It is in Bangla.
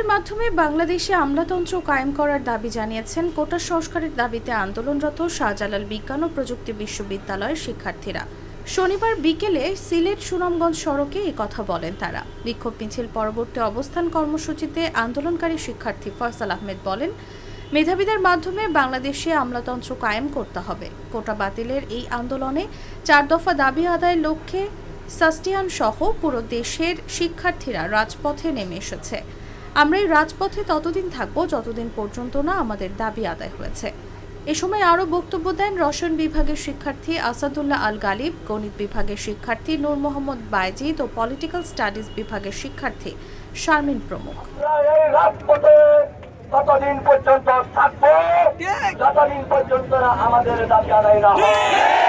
মেধাবীদের মাধ্যমে বাংলাদেশে আমলাতন্ত্র কায়েম করার দাবি জানিয়েছেন কোটা সংস্কারের দাবিতে আন্দোলনরত শাহজালাল বিজ্ঞান ও প্রযুক্তি বিশ্ববিদ্যালয়ের শিক্ষার্থীরা। শনিবার বিকেলে সিলেট সুনামগঞ্জ সড়কে কথা বলেন তারা। বিক্ষোভ মিছিল পরবর্তী অবস্থান কর্মসূচিতে আন্দোলনকারী শিক্ষার্থী ফয়সাল আহমেদ বলেন, মেধাবীদের মাধ্যমে বাংলাদেশে আমলাতন্ত্র কায়েম করতে হবে। কোটা বাতিলের এই আন্দোলনে চার দফা দাবি আদায়ের লক্ষ্যে সাস্টিয়ান সহ পুরো দেশের শিক্ষার্থীরা রাজপথে নেমে এসেছে। আমরা এই রাজপথে ততদিন থাকব যতদিন পর্যন্ত না আমাদের দাবি আদায় হয়েছে। এ সময় আরও বক্তব্য দেন রসায়ন বিভাগের শিক্ষার্থী আসাদুল্লাহ আল গালিব গণিত বিভাগের শিক্ষার্থী নূর মোহাম্মদ বাইজিদ ও পলিটিক্যাল স্টাডিজ বিভাগের শিক্ষার্থী শারমিন প্রমুখ। ততদিন পর্যন্ত থাকব যতদিন পর্যন্ত আমাদের দাবি আদায় না হয়।